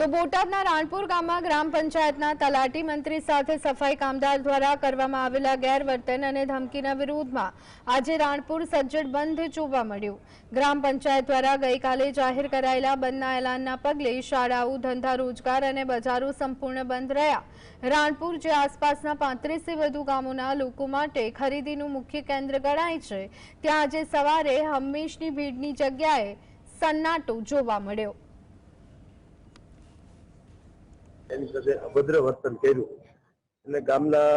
તો બોટાદના રાણપુર ગામમાં ગ્રામ પંચાયતના તલાટી મંત્રી સાથે સફાઈ કામદાર દ્વારા કરવામાં આવેલા ગેરવર્તન અને ધમકીના વિરોધમાં આજે રાણપુર સજ્જડ બંધ જોવા મળ્યું. ગ્રામ પંચાયત દ્વારા ગઈકાલે જાહેર કરાયેલા બંધના એલાનના પગલે શાળાઓ, ધંધા રોજગાર અને બજારો સંપૂર્ણ બંધ રહ્યા. રાણપુર, જે આસપાસના પાંત્રીસથી વધુ ગામોના લોકો માટે ખરીદીનું મુખ્ય કેન્દ્ર ગણાય છે, ત્યાં આજે સવારે હંમેશની ભીડની જગ્યાએ સન્નાટો જોવા મળ્યો. એની સાથે અભદ્ર વર્તન કર્યું. એટલે ગામના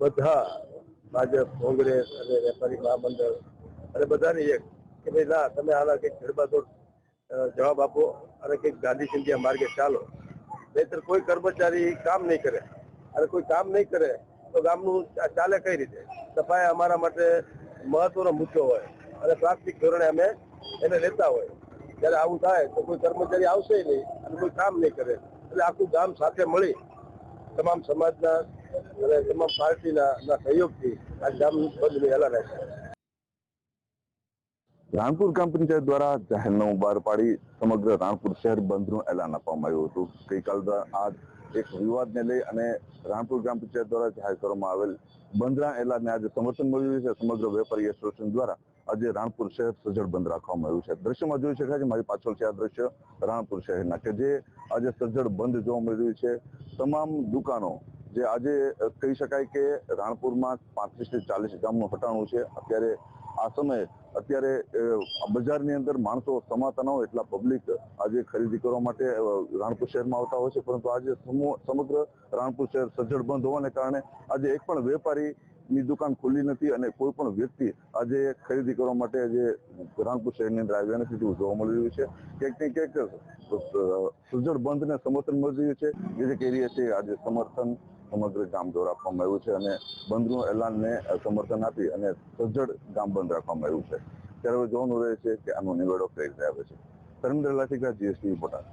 બધા ભાજપ, કોંગ્રેસ અને વેપારી મહામંડળ અને બધાની એક કે ભાઈ, ના, તમે આના કંઈક જડબાતોડ જવાબ આપો અને કંઈક ગાંધી સિંધિયા માર્ગે ચાલો. નહીતર કોઈ કર્મચારી કામ નહીં કરે. અને કોઈ કામ નહીં કરે તો ગામનું ચાલે કઈ રીતે? સફાઈ અમારા માટે મહત્વનો મુદ્દો હોય અને પ્રાથમિક ધોરણે અમે એને લેતા હોય. જ્યારે આવું થાય તો કોઈ કર્મચારી આવશે નહીં અને કોઈ કામ નહીં કરે. એટલે આખું ગામ સાથે મળી તમામ સમાજના અને તમામ પાર્ટીના સહયોગથી આ ગામ બંધ એલાન આપ્યું રાણપુર ગ્રામ દ્વારા જાહેરનામું બહાર પાડી સમગ્ર રાણપુર શહેર બંધનું એલાન આપવામાં આવ્યું હતું. ગઈકાલ દા- આ એક વિવાદને લઈ અને રાણપુર ગ્રામ પંચાયત દ્વારા જાહેર કરવામાં આવેલ બંધના એલાનને આજે સમર્થન મળ્યું છે. સમગ્ર વેપારી એસોસિએશન દ્વારા આજે રાણપુર શહેર સજ્જડ બંધ રાખવામાં આવ્યું છે. દ્રશ્યમાં જોઈ શકાય છે, મારી પાછળ છે આ દ્રશ્ય રાણપુર શહેરના કે જે આજે સજ્જડ બંધ જોવા મળી રહ્યું છે. તમામ દુકાનો જે આજે કહી શકાય કે રાણપુરમાં પાંત્રીસથી ચાલીસ ગામનું હટાણું છે. અત્યારે આ સમયે અત્યારે બજારની અંદર માણસો સમાતા ન હોય એટલા પબ્લિક આજે ખરીદી કરવા માટે રાણપુર શહેરમાં આવતા હોય છે. પરંતુ આજે સમગ્ર રાણપુર શહેર સજ્જડ બંધ હોવાને કારણે આજે એક પણ વેપારી ની દુકાન ખુલ્લી નથી અને કોઈ પણ વ્યક્તિ આજે ખરીદી કરવા માટે આજે રાણપુર શહેરની અંદર આવ્યા નથી તેવું જોવા મળી રહ્યું છે. ક્યાંક ને ક્યાંક સજ્જડ બંધને સમર્થન મળી રહ્યું છે. જે કહી રહ્યા છે આજે સમર્થન સમગ્ર ગામ દ્વારા આપવામાં આવ્યું છે અને બંધનું એલાનને સમર્થન આપી અને સજ્જડ ગામ બંધ રાખવામાં આવ્યું છે. ત્યારે હવે જોવાનું રહે છે કે આનો નિવેડો કઈ રીતે આવે છે. ધર્મેન્દ્ર લાઠીકા જીએસટી બોટાદ